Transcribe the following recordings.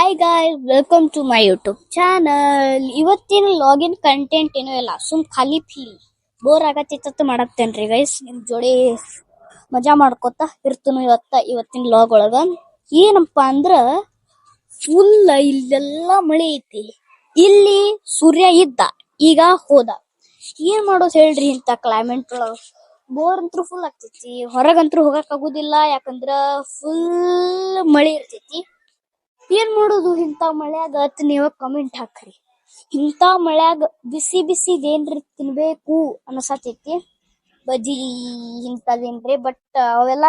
Hi guys welcome to my YouTube channel ಇವತ್ತಿನ ಲಾಗಿನ್ content ಏನೂ ಇಲ್ಲ, ಸುಮ್ ಖಾಲಿ ಫೀಲ್ ಬೋರ್ ಆಗತ್ತಿತ್ತ ಮಾಡತ್ತೇನ್ರಿ ಗೈಸ್ ನಿಮ್ ಜೋಡಿ ಮಜಾ ಮಾಡ್ಕೊತ ಇರ್ತನು ಇವತ್ತ, ಇವತ್ತಿನ ಲಾಗ್ ಒಳಗ. ಏನಪ್ಪಾ ಅಂದ್ರ ಫುಲ್ ಇಲ್ಲೆಲ್ಲ ಮಳೆ ಐತಿ. ಇಲ್ಲಿ ಸೂರ್ಯ ಇದ್ದ, ಈಗ ಹೋದ. ಏನ್ ಮಾಡೋದ್ ಹೇಳ್ರಿ ಇಂತ ಕ್ಲೈಮೇಟ್ ಒಳಗ? ಬೋರ್ ಅಂತೂ ಫುಲ್ ಆಗ್ತೈತಿ. ಹೊರಗಂತೂ ಆಗುದಿಲ್ಲ, ಯಾಕಂದ್ರ ಫುಲ್ ಮಳೆ ಇರ್ತೈತಿ. ಏನ್ ಮಾಡೋದು ಇಂತ ಮಳ್ಯಾಗ? ಅತ್ ನೀವ ಕಮೆಂಟ್ ಹಾಕ್ರಿ. ಇಂತ ಮಳ್ಯಾಗ ಬಿಸಿ ಬಿಸಿ ಏನ್ರಿ ತಿನ್ಬೇಕು ಅನಸತೈತಿ. ಬಜ್ಜಿ ಇಂಥದೇನ್ರಿ ಬಟ್ ಅವೆಲ್ಲ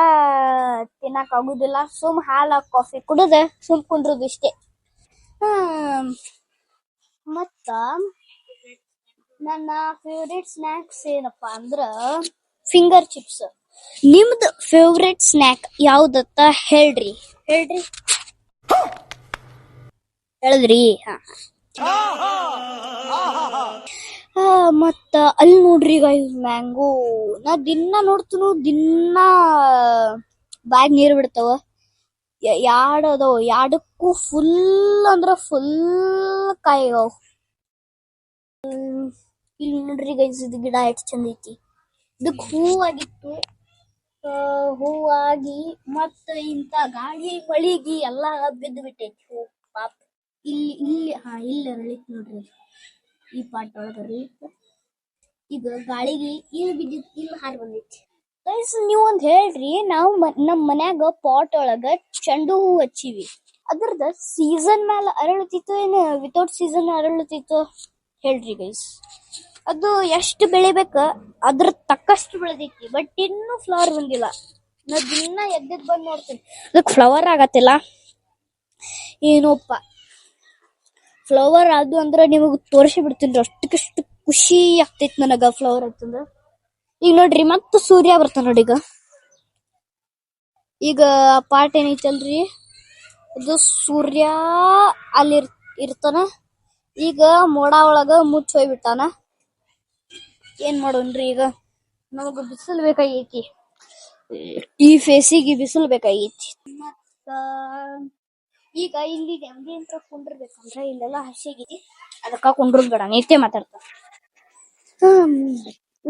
ತಿನ್ನಕ್ ಆಗುದಿಲ್ಲ. ಸುಮ್ ಹಾಲ ಕಾಫಿ ಕುಡಿದ, ಸುಮ್ ಕುಂದ್ರುದು ಇಷ್ಟೇ. ಮತ್ತ ನನ್ನ ಫೇವ್ರೇಟ್ ಸ್ನಾಕ್ಸ್ ಏನಪ್ಪಾ ಅಂದ್ರ ಫಿಂಗರ್ ಚಿಪ್ಸ್ ನಿಮ್ದು ಫೇವ್ರೇಟ್ ಸ್ನ್ಯಾಕ್ ಯಾವ್ದತ್ತ ಹೇಳ್ರಿ. ಹೇಳ್ರಿ. ಹೇಳಿದ್ರಿ? ಹಾ. ಮತ್ತ ಅಲ್ಲಿ ನೋಡ್ರಿ ಗೈಸ್ ಮ್ಯಾಂಗೋ ನಾ ದಿನ ನೋಡ್ತನು ದಿನ ಬ್ಯಾಗ್ ನೀರ್ ಬಿಡ್ತಾವ. ಯಾಡ್ ಅದಾವ ಯಾಡಕ್ಕೂ ಫುಲ್ ಅಂದ್ರ ಫುಲ್ ಕಾಯಿ ಇಲ್ಲಿ ನೋಡ್ರಿ ಗೈಸ್ ಇದು ಗಿಡ ಎಷ್ಟು ಚಂದ ಐತಿ. ಇದಕ್ ಹೂವಾಗಿತ್ತು. ಆ, ಹೂವಾಗಿ ಮತ್ತ ಇಂತ ಗಾಳಿ ಮಳಿಗಿ ಎಲ್ಲಾ ಬಿದ್ದು ಬಿಟ್ಟೈತಿ. ಹೂ ಪಾಪ. ಇಲ್ಲಿ ಇಲ್ಲಿ, ಹಾ, ಇಲ್ಲಿ ಅರಳಿತ್ ನೋಡ್ರಿ ಈ ಪಾಟ್ ಒಳಗ ಅರಳಿತ್ ಈಗ ಗಾಳಿಗೆ ಇಲ್ಲಿ ಬಿದ್ದಿತ್ ಇಲ್ಲಿ ಹಾರ್ ಬಂದೈತಿ. ಗೈಸ್ ನೀವು ಒಂದ್ ಹೇಳ್ರಿ, ನಾವು ನಮ್ಮ ನಮ್ ಮನ್ಯಾಗ ಪಾಟ್ ಒಳಗ ಚೆಂಡು ಹೂ ಹಚ್ಚಿವಿ. ಅದ್ರದ ಸೀಸನ್ ಮ್ಯಾಲ ಅರಳತಿತ್ತು ಏನ ವಿತೌಟ್ ಸೀಸನ್ ಅರಳುತ್ತಿತ್ತು ಹೇಳ್ರಿ ಗೈಸ್ ಅದು ಎಷ್ಟು ಬೆಳಿಬೇಕ, ಅದ್ರ ತಕ್ಕಷ್ಟು ಬೆಳೆದೈತಿ ಬಟ್ ಇನ್ನೂ ಫ್ಲವರ್ ಬಂದಿಲ್ಲ. ನಾ ದಿನ ಎದ್ದೆದ್ ಬಂದ್ ನೋಡ್ತೀನಿ ಅದಕ್ಕೆ ಫ್ಲವರ್ ಆಗತ್ತಿಲ್ಲ. ಏನೋಪ್ಪ. ಫ್ಲವರ್ ಅದು ಅಂದ್ರೆ ನಿಮಗೆ ತೋರಿಸಿ ಬಿಡ್ತೀನಿ ಅಷ್ಟಕ್ಕಷ್ಟು ಖುಷಿ ಆಗ್ತೈತಿ ನನಗ ಫ್ಲವರ್ ಅಂತಂದ್ರ. ಈಗ ನೋಡ್ರಿ, ಮತ್ತೆ ಸೂರ್ಯ ಬರ್ತಾನ ನೋಡಿ ಈಗ. ಈಗ ಪಾಟ್ ಏನೈತಲ್ರಿ? ಅದು ಸೂರ್ಯ ಅಲ್ಲಿ ಇರ್- ಇರ್ತಾನ. ಈಗ ಮೋಡ ಒಳಗ ಮುಚ್ಚಿ ಹೋಗ್ಬಿಟ್ಟಾನ. ಏನ್ ಮಾಡೋಣ್ರಿ ಈಗ? ನಮಗ ಬಿಸಿಲು ಬೇಕಾಗೈತಿ. ಈ ಫೇಸಿಗೆ ಬಿಸಿಲು ಬೇಕಾಗೈತಿ. ಮತ್ತ ಈಗ ಇಲ್ಲಿ ನೆಮ್ಮದಿ ಅಂತ ಕುಂಡ್ರಬೇಕಂದ್ರ ಇಲ್ಲೆಲ್ಲ ಹಸಿಗೈತಿ ಅದಕ್ಕ ಕುಂಡ್ರದ್ ಬೇಡ ನೀತೆ ಮಾತಾಡ್ತ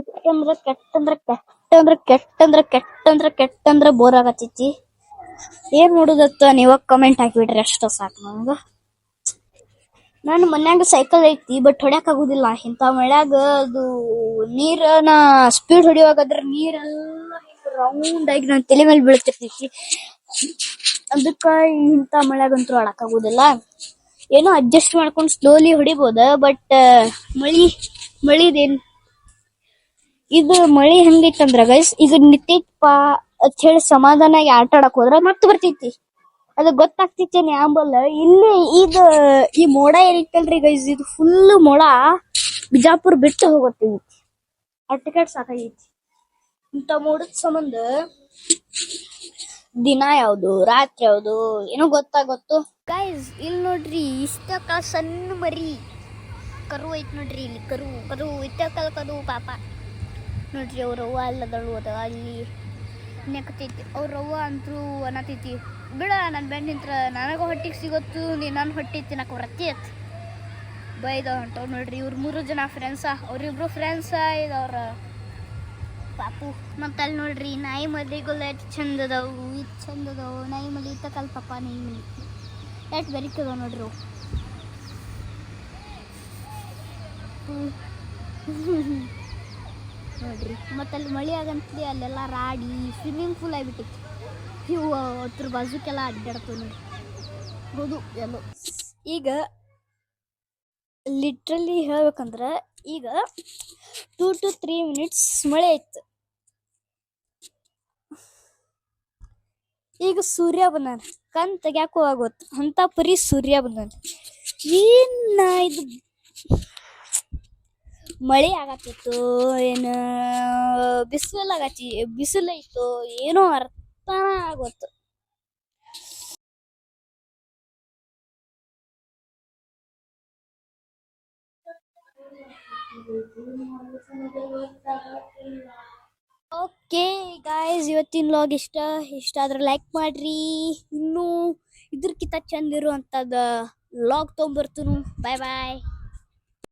ಕೆಟ್ಟಂದ್ರ ಕೆಟ್ಟಂದ್ರ ಕೆಟ್ಟಂದ್ರ ಕೆಟ್ಟಂದ್ರ ಕೆಟ್ಟಂದ್ರ ಕೆಟ್ಟಂದ್ರ ಬೋರ್ ಆಗತ್ತಿ ಏನ್ ನೋಡುದತ್ತ ನೀವ ಕಮೆಂಟ್ ಹಾಕಿಬಿಡ್ರಿ ಅಷ್ಟ ಸಾಕು ನನಗ ನಾನು ಮನ್ಯಾಗ ಸೈಕಲ್ ಐತಿ ಬಟ್ ಹೊಡ್ಯಾಕ್ ಆಗುದಿಲ್ಲ. ಇಂತ ಮಳ್ಯಾಗ ಅದು ನೀರನ ಸ್ಪೀಡ್ ಹೊಡಿಯುವಾಗದ್ರ ನೀರೆಲ್ಲ ರೌಂಡ್ ಆಗಿ ನನ್ನ ತಲೆ ಮೇಲೆ ಬೀಳ್ತಿರ್ತೈತಿ. ಅದಕ್ಕ ಇಂತ ಮಳೆಗಂತೂ ಆಗುದಿಲ್ಲ ಏನೋ ಅಡ್ಜಸ್ಟ್ ಮಾಡ್ಕೊಂಡು ಸ್ಲೋಲಿ ಹೊಡಿಬೋದ ಬಟ್ ಮಳಿ, ಮಳಿದೇನ್? ಇದು ಮಳಿ ಹೆಂಗೈತಂದ್ರ ಗೈಸ್ ಇದು ನಿಂತೈತಪ್ಪ ಅಂತ ಹೇಳಿ ಸಮಾಧಾನ ಆಟ ಆಡಕ್ ಹೋದ್ರ ಮತ್ ಬರ್ತೈತಿ. ಅದು ಗೊತ್ತಾಗ್ತೈತೇನೆ ಆಂಬಲ್ ಇಲ್ಲಿ ಇದು, ಈ ಮೋಡ ಏನೈತಲ್ರಿ ಗೈಸ್ ಇದು ಫುಲ್ ಮೋಡ ಬಿಜಾಪುರ್ ಬಿಟ್ಟು ಹೋಗತ್ತೈತಿ ಅಟ್ಟಿಕೆಟ್ ಸಾಕಾಗೈತಿ. ಇಂಥ ಮೋಡದ ಸಂಬಂಧ ದಿನ ಯಾವುದು? ರಾತ್ರಿ ಯಾವ್ದು? ಏನೋ ಗೊತ್ತಾಗೊತ್ತು ಗೈಸ್ ಇಲ್ಲಿ ನೋಡ್ರಿ ಇಷ್ಟಕ್ಕ ಸಣ್ಣ ಮರಿ. ಕರು ಐತ್ ನೋಡ್ರಿ ಇಲ್ಲಿ, ಕರು ಕರು ಇಷ್ಟಕ್ಕಲ್ ಕರು ಪಾಪ. ನೋಡ್ರಿ, ಅವ್ರ ಅವ್ವ ಅಲ್ಲದಳು ಅದ, ಅಲ್ಲಿ ನೆಕತೈತಿ. ಅವ್ರ ಅವ್ವ ಅಂತೂ ಅನ್ನತೈತಿ. ಬಿಡ ನನ್ನ ಬೆಂಡ್ ನಿಂತ್ರ ನನಗ ಹೊಟ್ಟಿಗೆ ಸಿಗೊತ್ತು ನೀ ನನ್ನ ಹೊಟ್ಟಿ ತಿನ್ನಕ್ಕೆ ಐತಿ ಬೈದ ಹೊಂಟವ್ ನೋಡ್ರಿ, ಇವ್ರ ಮೂರು ಜನ ಫ್ರೆಂಡ್ಸ ಅವ್ರಿಬ್ರು ಫ್ರೆಂಡ್ಸ ಇದವ್ರ ಪಾಪು. ಮತ್ತ ಅಲ್ಲಿ ನೋಡ್ರಿ, ನಾಯಿ ಮರಿಗಳು ಎಷ್ಟು ಚಂದ ಅದಾವು ಇದು ಚಂದ ಅದಾವು ನಾಯಿ ಮಲಿ ತಕಲ್ ಪಾಪ ನಾಯಿ ಮಲಿ ಎಷ್ಟು ಬೆರಿಕದಾವ ನೋಡ್ರಿ. ನೋಡ್ರಿ ಮತ್ತೆ ಅಲ್ಲಿ ಮಳೆ ಆಗಂತಲಿ ಅಲ್ಲೆಲ್ಲ ರಾಡಿ ಸ್ವಿಮ್ಮಿಂಗ್ ಪೂಲ್ ಆಗಿಬಿಟ್ಟಿತ್ತು. ಇವು ಅದ್ರ ಬಾಜುಕೆಲ್ಲ ಅಡ್ಡಾಡ್ತಾವ ನೋಡಿ ಹೌದು, ಎಲ್ಲೋ. ಈಗ ಲಿಟ್ರಲಿ ಹೇಳ್ಬೇಕಂದ್ರೆ ಈಗ ಟೂ ಟು ತ್ರೀ ಮಿನಿಟ್ಸ್ ಮಳೆ ಐತ್ ಈಗ ಸೂರ್ಯ ಬಂದಾನ ಕಣ್ ತೆಗ್ಯಾಕೂ ಆಗೋತ್ ಅಂತ ಪರಿ ಸೂರ್ಯ ಬಂದಾನ ಏನ್ ಇದು ಮಳೆ ಆಗತ್ತಿತ್ತು ಏನ, ಬಿಸಿಲು ಆಗತ್ತಿ ಬಿಸಿಲು ಐತೋ ಏನೋ ಅರ್ಥನ ಆಗೋತ್ತು ಓಕೆ ಗಾಯ್ಸ್ ಇವತ್ತಿನ ಲಾಗ್ ಇಷ್ಟ. ಇಷ್ಟ ಆದ್ರೆ ಲೈಕ್ ಮಾಡ್ರಿ. ಇನ್ನು ಇದ್ರಕ್ಕಿಂತ ಚಂದ ಇರುವಂತದ ಲಾಗ್ ತೊಗೊಂಬರ್ತನು ಬಾಯ್ ಬಾಯ್